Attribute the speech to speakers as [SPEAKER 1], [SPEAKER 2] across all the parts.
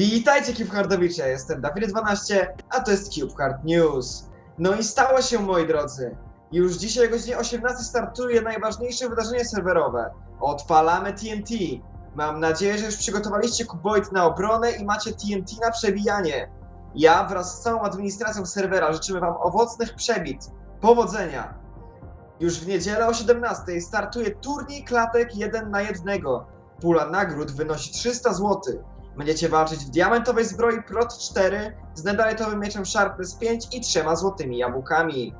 [SPEAKER 1] Witajcie CubeHardowicze, ja jestem Dawid12, a to jest CubeHard News. No i stało się moi drodzy. Już dzisiaj o godzinie 18 startuje najważniejsze wydarzenie serwerowe. Odpalamy TNT. Mam nadzieję, że już przygotowaliście kuboid na obronę i macie TNT na przebijanie. Ja wraz z całą administracją serwera życzymy wam owocnych przebit. Powodzenia! Już w niedzielę o 17 startuje turniej klatek 1 na 1. Pula nagród wynosi 300 zł. Będziecie walczyć w diamentowej zbroi Prot 4 z nedalitowym mieczem Sharpness 5 i trzema złotymi jabłkami.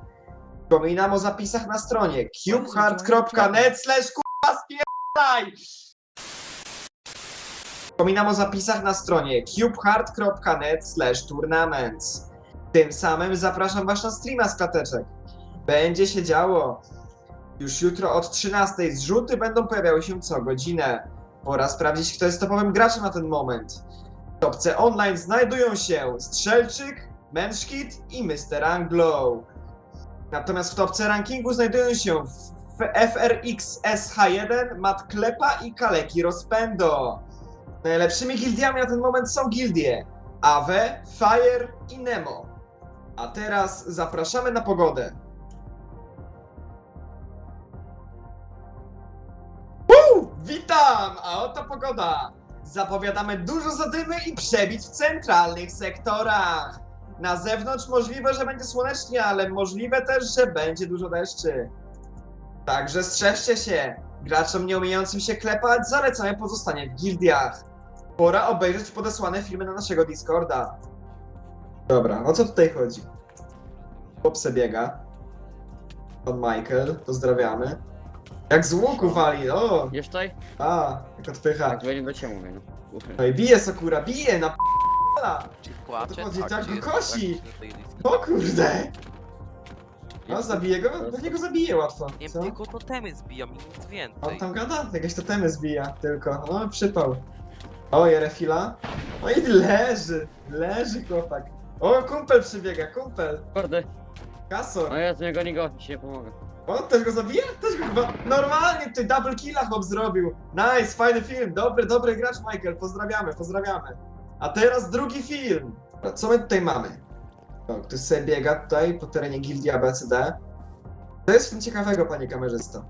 [SPEAKER 1] Przypominam o zapisach na stronie cubehard.net slash kurwa! Przypominam o zapisach na stronie cubehard.net slash tournaments. Tym samym zapraszam was na streama z klateczek. Będzie się działo. Już jutro od 13 zrzuty będą pojawiały się co godzinę. Pora sprawdzić, kto jest topowym graczem na ten moment. W topce online znajdują się Strzelczyk, Menschkit i Mr. Anglo. Natomiast w topce rankingu znajdują się FRX SH1, Matt Klepa i Kaleki Rozpędo. Najlepszymi gildiami na ten moment są gildie Ave, Fire i Nemo. A teraz zapraszamy na pogodę. Witam! A oto pogoda! Zapowiadamy dużo zadymy i przebić w centralnych sektorach. Na zewnątrz możliwe, że będzie słonecznie, ale możliwe też, że będzie dużo deszczy. Także strzeżcie się. Graczom nieumiejącym się klepać zalecamy pozostanie w gildiach. Pora obejrzeć podesłane filmy na naszego Discorda. Dobra, o co tutaj chodzi? Chłop biega. Pan Michael, pozdrawiamy. Jak z łuku wali, o!
[SPEAKER 2] Jesz tutaj?
[SPEAKER 1] A, jak odpycha.
[SPEAKER 2] Tak, będzie do ciebie mówię. No.
[SPEAKER 1] I bije Sakura, bije na!
[SPEAKER 3] Czy płacze?
[SPEAKER 1] chodzi, tak
[SPEAKER 3] gdzie
[SPEAKER 1] go
[SPEAKER 3] jest
[SPEAKER 1] kosi.
[SPEAKER 3] to jest-
[SPEAKER 1] O kurde! No zabije go? Pewnie go zabije łatwo,
[SPEAKER 3] Nie,
[SPEAKER 1] co?
[SPEAKER 3] tylko totemy zbijam i nic
[SPEAKER 1] On
[SPEAKER 3] więcej.
[SPEAKER 1] tam gada? Jakieś totemy zbija tylko. No, przypał. O, refila. No i leży, leży chłopak. O, kumpel przybiega, kumpel.
[SPEAKER 2] Kurde,
[SPEAKER 1] Kasor.
[SPEAKER 2] no ja z niego nie go, ci nie pomogę.
[SPEAKER 1] O, też go zabija? Też go chyba... Normalnie tutaj double killa chłop zrobił. Nice, fajny film. Dobry, dobry gracz Michael. Pozdrawiamy, pozdrawiamy. A teraz drugi film. Co my tutaj mamy? O, ktoś sobie biega tutaj po terenie gildii ABCD. To jest tym ciekawego, panie kamerzysto.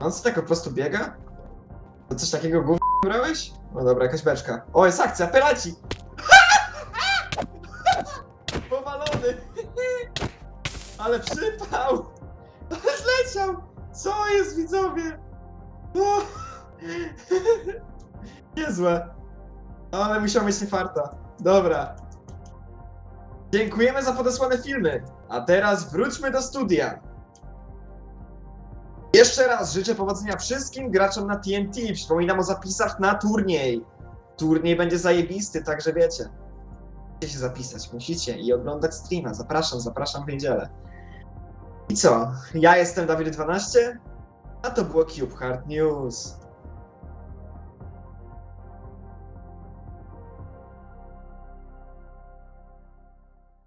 [SPEAKER 1] On sobie tak po prostu biega? To coś takiego gówno brałeś? No dobra, jakaś beczka. O, jest akcja, pelaci! Powalony! Ale przypał! Zleciał! Co jest, widzowie? O! Niezłe. Ale musiał mieć nie farta. Dobra. Dziękujemy za podesłane filmy. A teraz wróćmy do studia. Jeszcze raz życzę powodzenia wszystkim graczom na TNT. Przypominam o zapisach na turniej. Turniej będzie zajebisty, także wiecie. Musicie się zapisać, musicie i oglądać streama. Zapraszam, zapraszam w niedzielę. I co? Ja jestem Dawid12, a to było Cube Hard News.